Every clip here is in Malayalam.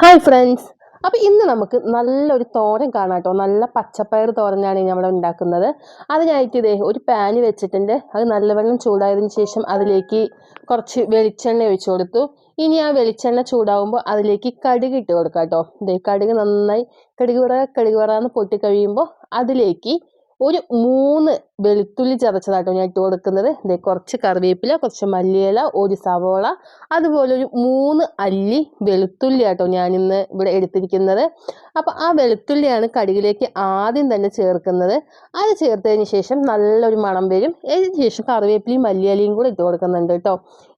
ഹായ് ഫ്രണ്ട്സ് അപ്പോൾ ഇന്ന് നമുക്ക് നല്ലൊരു തോരൻ കാണാം കേട്ടോ. നല്ല പച്ചപ്പയർ തോരനാണ് നമ്മൾ ഉണ്ടാക്കുന്നത്. അതിനായിട്ട് ഇതേ ഒരു പാന് വെച്ചിട്ടുണ്ട്. അത് നല്ലവണ്ണം ചൂടായതിന് ശേഷം അതിലേക്ക് കുറച്ച് വെളിച്ചെണ്ണ ഒഴിച്ചു കൊടുത്തു. ഇനി ആ വെളിച്ചെണ്ണ ചൂടാവുമ്പോൾ അതിലേക്ക് കടുക് ഇട്ട് കൊടുക്കാം കേട്ടോ. ഇതേ കടുക് നന്നായി കടുക് പറ കടുക് പറ എന്ന് പൊട്ടി കഴിയുമ്പോൾ അതിലേക്ക് ഒരു മൂന്ന് വെളുത്തുള്ളി ചതച്ചതാട്ടോ ഞാൻ ഇട്ട് കൊടുക്കുന്നത്. ദേ കുറച്ച് കറിവേപ്പില കുറച്ച് മല്ലിയില ഒരു സവോള അതുപോലെ ഒരു മൂന്ന് അല്ലി വെളുത്തുള്ളി ആട്ടോ ഞാനിന്ന് ഇവിടെ എടുത്തിരിക്കുന്നത്. അപ്പോൾ ആ വെളുത്തുള്ളിയാണ് കടുകിലേക്ക് ആദ്യം തന്നെ ചേർക്കുന്നത്. അത് ചേർത്തതിന് ശേഷം നല്ലൊരു മണം വരും. അതിന് ശേഷം കറിവേപ്പിലയും മല്ലിയിലയും കൂടെ ഇട്ട് കൊടുക്കുന്നുണ്ട് കേട്ടോ.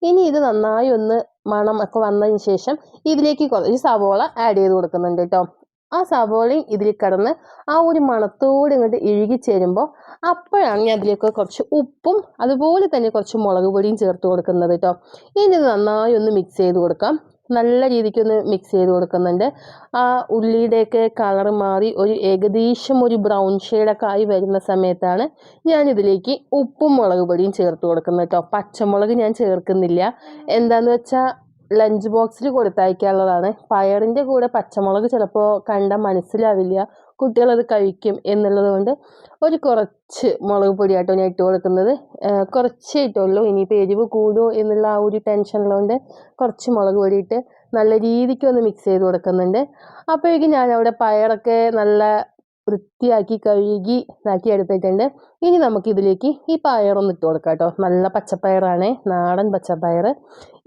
ഇനി ഇത് നന്നായി ഒന്ന് മണം ഒക്കെ വന്നതിന് ശേഷം ഇതിലേക്ക് കുറച്ച് സവോള ആഡ് ചെയ്ത് കൊടുക്കുന്നുണ്ട് കേട്ടോ. ആ സവോളയും ഇതിൽ കിടന്ന് ആ ഒരു മണത്തോട് ഇങ്ങോട്ട് ഇഴുകി ചേരുമ്പോൾ അപ്പോഴാണ് ഞാൻ അതിലേക്ക് കുറച്ച് ഉപ്പും അതുപോലെ തന്നെ കുറച്ച് മുളക് പൊടിയും ചേർത്ത് കൊടുക്കുന്നത് കേട്ടോ ഇനി നന്നായി ഒന്ന് മിക്സ് ചെയ്ത് കൊടുക്കാം. നല്ല രീതിക്കൊന്ന് മിക്സ് ചെയ്ത് കൊടുക്കുന്നുണ്ട്. ആ ഉള്ളിയുടെയൊക്കെ കളർ മാറി ഒരു ഏകദേശം ഒരു ബ്രൗൺ ഷെയ്ഡൊക്കെ ആയി വരുന്ന സമയത്താണ് ഞാൻ ഇതിലേക്ക് ഉപ്പും മുളക് പൊടിയും ചേർത്ത് കൊടുക്കുന്നത് കേട്ടോ പച്ചമുളക് ഞാൻ ചേർക്കുന്നില്ല. എന്താണെന്ന് വെച്ചാൽ ലഞ്ച് ബോക്സിൽ കൊടുത്തയക്കാനുള്ളതാണ്. പയറിന്റെ കൂടെ പച്ചമുളക് ചിലപ്പോൾ കണ്ടാൽ മനസ്സിലാവില്ല. കുട്ടികളത് കഴിക്കും എന്നുള്ളത് കൊണ്ട് ഒരു കുറച്ച് മുളക് പൊടിയാട്ടോ ഞാൻ ഇട്ട് കൊടുക്കുന്നത്. കുറച്ചേ ഇട്ടുള്ളൂ. ഇനിയിപ്പോൾ എരിവ് കൂടുമോ എന്നുള്ള ആ ഒരു ടെൻഷനുള്ളതുകൊണ്ട് കുറച്ച് മുളക് പൊടി ഇട്ട് നല്ല രീതിക്ക് ഒന്ന് മിക്സ് ചെയ്ത് കൊടുക്കുന്നുണ്ട്. അപ്പോഴേക്കും ഞാൻ അവിടെ പയറൊക്കെ നല്ല വൃത്തിയാക്കി കഴുകി ഇതാക്കി എടുത്തിട്ടുണ്ട്. ഇനി നമുക്ക് ഇതിലേക്ക് ഈ പയറൊന്ന് ഇട്ട് കൊടുക്കാം കേട്ടോ. നല്ല പച്ചപ്പയറാണ് നാടൻ പച്ചപ്പയർ.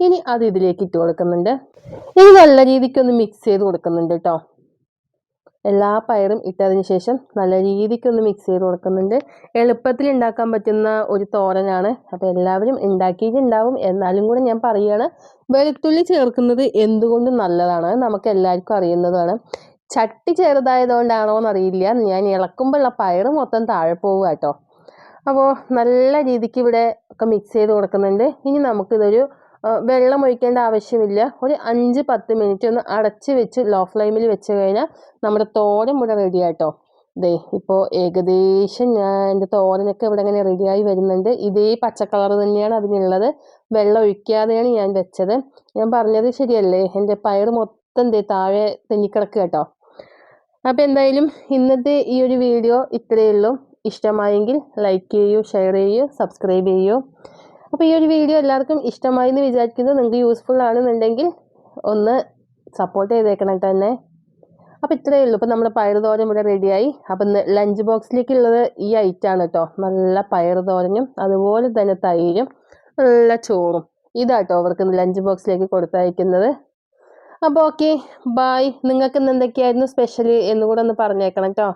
ഇനി അത് ഇതിലേക്ക് ഇട്ട് കൊടുക്കുന്നുണ്ട്. ഇനി നല്ല രീതിക്ക് ഒന്ന് മിക്സ് ചെയ്ത് കൊടുക്കുന്നുണ്ട് കേട്ടോ. എല്ലാ പയറും ഇട്ടതിന് ശേഷം നല്ല രീതിക്ക് ഒന്ന് മിക്സ് ചെയ്ത് കൊടുക്കുന്നുണ്ട്. എളുപ്പത്തിൽ ഉണ്ടാക്കാൻ പറ്റുന്ന ഒരു തോരനാണ്. അപ്പോൾ എല്ലാവരും ഉണ്ടാക്കിയിട്ടുണ്ടാവും. എന്നാലും കൂടെ ഞാൻ പറയുകയാണ് വെളുത്തുള്ളി ചേർക്കുന്നത് എന്തുകൊണ്ടും നല്ലതാണ്. നമുക്ക് എല്ലാവർക്കും അറിയുന്നതാണ്. ചട്ടി ചെറുതായതുകൊണ്ടാണോ എന്നറിയില്ല ഞാൻ ഇളക്കുമ്പോഴുള്ള പയറ് മൊത്തം താഴെ പോവുക കേട്ടോ. അപ്പോൾ നല്ല രീതിക്ക് ഇവിടെ ഒക്കെ മിക്സ് ചെയ്ത് കൊടുക്കുന്നുണ്ട്. ഇനി നമുക്കിതൊരു വെള്ളം ഒഴിക്കേണ്ട ആവശ്യമില്ല. ഒരു അഞ്ച് പത്ത് മിനിറ്റ് ഒന്ന് അടച്ച് വെച്ച് ലോ ഫ്ലെയിമിൽ വെച്ച് കഴിഞ്ഞാൽ നമ്മുടെ തോരൻ ഇവിടെ റെഡി ആട്ടോ. ദേ ഇപ്പോൾ ഏകദേശം ഞാൻ എന്റെ തോരനൊക്കെ ഇവിടെ ഇങ്ങനെ റെഡിയായി വരുന്നുണ്ട്. ഇതേ പച്ച കളർ തന്നെയാണ് അതിനുള്ളത്. വെള്ളം ഒഴിക്കാതെയാണ് ഞാൻ വെച്ചത്. ഞാൻ പറഞ്ഞത് ശരിയല്ലേ? എന്റെ പയർ മൊത്തം ദേ താഴെ തെന്നിക്കിടക്കുക കേട്ടോ അപ്പോൾ എന്തായാലും ഇന്നത്തെ ഈ ഒരു വീഡിയോ ഇത്രയേ ഉള്ളൂ. ഇഷ്ടമായെങ്കിൽ ലൈക്ക് ചെയ്യൂ ഷെയർ ചെയ്യൂ സബ്സ്ക്രൈബ് ചെയ്യൂ. അപ്പോൾ ഈ ഒരു വീഡിയോ എല്ലാവർക്കും ഇഷ്ടമായി എന്ന് വിചാരിക്കുന്നത് നിങ്ങൾക്ക് യൂസ്ഫുൾ ആണെന്നുണ്ടെങ്കിൽ ഒന്ന് സപ്പോർട്ട് ചെയ്തേക്കണം തന്നെ. അപ്പോൾ ഇത്രയേ ഉള്ളൂ. ഇപ്പോൾ നമ്മുടെ പയർ തോരൻ ഇവിടെ റെഡിയായി അപ്പം ലഞ്ച് ബോക്സിലേക്കുള്ളത് ഈ ഐറ്റാണ് കേട്ടോ നല്ല പയർ തോരനും അതുപോലെ തന്നെ തൈരും നല്ല ചോറും. ഇതാട്ടോ അവർക്ക് ലഞ്ച് ബോക്സിലേക്ക് കൊടുത്തയക്കുന്നത്. അപ്പോൾ ഓക്കെ ബൈ നിങ്ങൾക്ക് ഇന്ന് എന്തൊക്കെയായിരുന്നു സ്പെഷ്യൽ എന്നുകൂടെ ഒന്ന് പറഞ്ഞേക്കണം കേട്ടോ